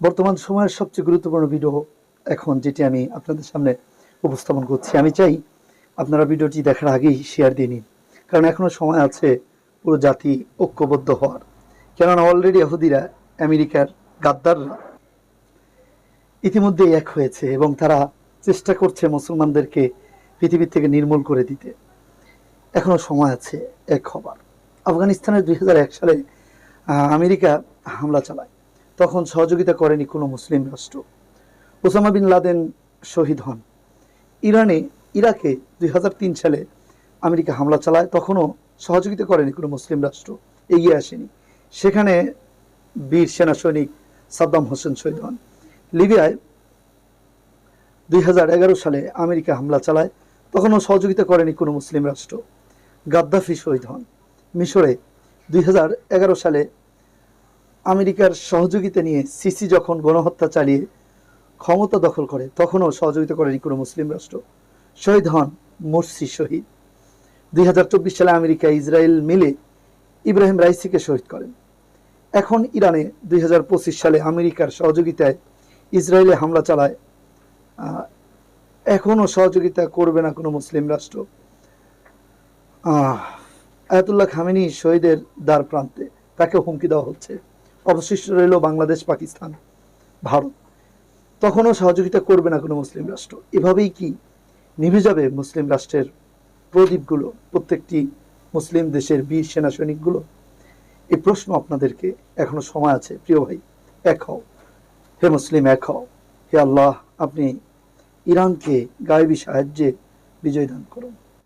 বর্তমান সময়ের সবচেয়ে গুরুত্বপূর্ণ ভিডিও এখন যেটি আমি আপনাদের সামনে উপস্থাপন করছি। আমি চাই আপনারা ভিডিওটি দেখার আগেই শেয়ার দিয়ে নিন। কারণ এখনও সময় আছে পুরো জাতি ঐক্যবদ্ধ হওয়ার। কেননা অলরেডি ইহুদিরা, আমেরিকার গাদ্দাররা ইতিমধ্যেই এক হয়েছে এবং তারা চেষ্টা করছে মুসলমানদেরকে পৃথিবীর থেকে নির্মূল করে দিতে। এখনও সময় আছে এক হবার। আফগানিস্তানের দুই হাজার এক সালে আমেরিকা হামলা চালায়। তখন সহযোগিতা করেনি কোনো মুসলিম রাষ্ট্র। ওসামা বিন লাদেন শহীদ হন। ইরানে, ইরাকে দুই হাজার তিন সালে আমেরিকা হামলা চালায়, তখনও সহযোগিতা করেনি কোনো মুসলিম রাষ্ট্র। এগিয়ে আসেনি। সেখানে বীর সেনা সৈনিক সাদ্দাম হোসেন শহীদ হন। লিবিয়ায় দুই হাজার এগারো সালে আমেরিকা হামলা চালায়, তখনও সহযোগিতা করেনি কোনো মুসলিম রাষ্ট্র। গাদ্দাফি শহীদ হন। মিশরে দুই হাজার এগারো সালে আমেরিকার সহযোগিতা নিয়ে সিসি যখন গণহত্যা চালিয়ে ক্ষমতা দখল করে, তখনও সহযোগিতা করেনি কোনো মুসলিম রাষ্ট্র। শহীদ হন মোরসি শহীদ। দুই হাজার চব্বিশ সালে আমেরিকা, ইসরায়েল মিলে ইব্রাহিম রাইসিকে শহীদ করেন। এখন ইরানে দুই হাজার পঁচিশ সালে আমেরিকার সহযোগিতায় ইসরায়েলে হামলা চালায়। এখনও সহযোগিতা করবে না কোনো মুসলিম রাষ্ট্র। আয়াতুল্লাহ খামেনি শহীদের দ্বার প্রান্তে তাকে হুমকি দেওয়া হচ্ছে। অবশিষ্ট রইল বাংলাদেশ, পাকিস্তান, ভারত। তখনও সহযোগিতা করবে না কোনো মুসলিম রাষ্ট্র। এভাবেই কি নিভে যাবে মুসলিম রাষ্ট্রের প্রদীপগুলো, প্রত্যেকটি মুসলিম দেশের বীর সেনা সৈনিকগুলো? এই প্রশ্ন আপনাদেরকে এখনও সময় আছে। প্রিয় ভাই, এক হও। হে মুসলিম, এক হও। হে আল্লাহ, আপনি ইরানকে গায়েবী সাহায্যে বিজয় দান করুন।